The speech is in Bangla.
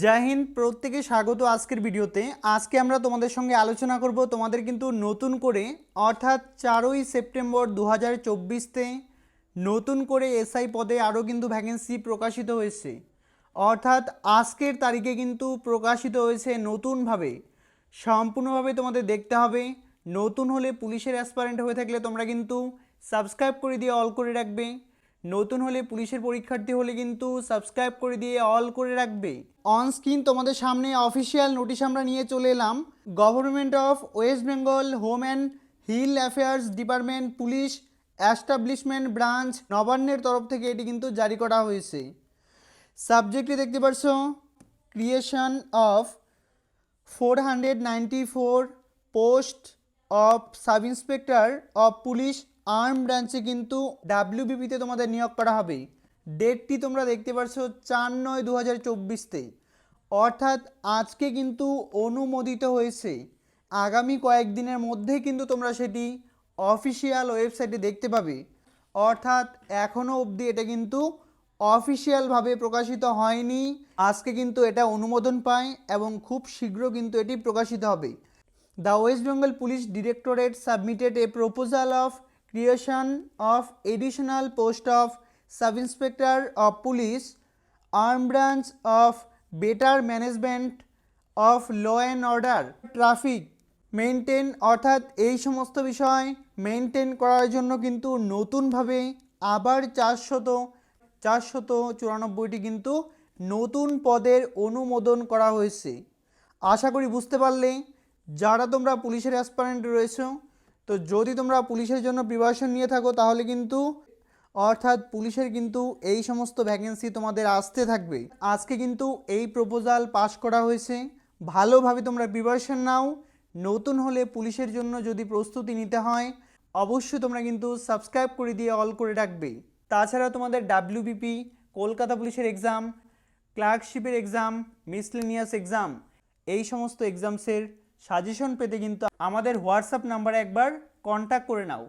জয় হিন্দ প্রত্যেকে স্বাগত আজকের ভিডিওতে। আজকে আমরা তোমাদের সঙ্গে আলোচনা করব তোমাদের কিন্তু নতুন করে, অর্থাৎ চারই সেপ্টেম্বর দু হাজার নতুন করে এসআই পদে আরও কিন্তু ভ্যাকেন্সি প্রকাশিত হয়েছে। অর্থাৎ আজকের তারিখে কিন্তু প্রকাশিত হয়েছে নতুনভাবে। সম্পূর্ণভাবে তোমাদের দেখতে হবে। নতুন হলে পুলিশের অ্যাসপারেন্ট হয়ে থাকলে তোমরা কিন্তু সাবস্ক্রাইব করে দিয়ে অল করে রাখবে। নতুন হলে পুলিশের পরীক্ষার্থী হলে কিন্তু সাবস্ক্রাইব করে দিয়ে অল করে রাখবে। অন স্ক্রিন তোমাদের সামনে অফিসিয়াল নোটিশ আমরা নিয়ে চলে এলাম। Government of West Bengal home and hill affairs department police establishment branch নবান্নের তরফ থেকে এটি কিন্তু জারি করা হয়েছে। সাবজেক্টে দেখতে পাচ্ছ creation of four hundred ninety four post of sub inspector of police arm ব্রাঞ্চে কিন্তু ডাব্লিউবিপিতে তোমাদের নিয়োগ করা হবে ডেটটি তোমরা দেখতে পাচ্ছ চার নয় দু হাজার চব্বিশতে। অর্থাৎ আজকে কিন্তু অনুমোদিত হয়েছে। আগামী কয়েকদিনের মধ্যে কিন্তু তোমরা সেটি অফিসিয়াল ওয়েবসাইটে দেখতে পাবে। অর্থাৎ এখনও অবধি এটা কিন্তু অফিসিয়ালভাবে প্রকাশিত হয়নি। আজকে কিন্তু এটা অনুমোদন পায় এবং খুব শীঘ্র কিন্তু এটি প্রকাশিত হবে। The West Bengal police directorate submitted a proposal of creation of additional post of sub inspector of police arm branch of better management of law and order traffic maintain অর্থাৎ এই সমস্ত বিষয় মেনটেন করার জন্য কিন্তু নতুনভাবে আবার চারশত চারশত চুরানব্বইটি কিন্তু নতুন পদের অনুমোদন করা হয়েছে। আশা করি বুঝতে পারলে, যারা তোমরা পুলিশের অ্যাসপারেন্ট রয়েছো তো যদি তোমরা পুলিশের জন্য প্রিপারেশন নিয়ে থাকো, তাহলে কিন্তু, অর্থাৎ পুলিশের কিন্তু এই সমস্ত ভ্যাকেন্সি তোমাদের আসতে থাকবে আজকে কিন্তু এই প্রপোজাল পাস করা হয়েছে। ভালোভাবে তোমরা প্রিপারেশন নাও। নতুন হলে পুলিশের জন্য যদি প্রস্তুতি নিতে হয়, অবশ্যই তোমরা কিন্তু সাবস্ক্রাইব করে দিয়ে অল করে রাখবে। তাছাড়া তোমাদের ডাব্লিউবিপি কলকাতা পুলিশের এক্সাম ক্লার্কশিপের এক্সাম মিসলেনিয়াস এক্সাম এই সমস্ত এক্সামসের সাজেশন পেতে কিন্তু আমাদের হোয়াটসঅ্যাপ নাম্বারে একবার কন্ট্যাক্ট করে নাও।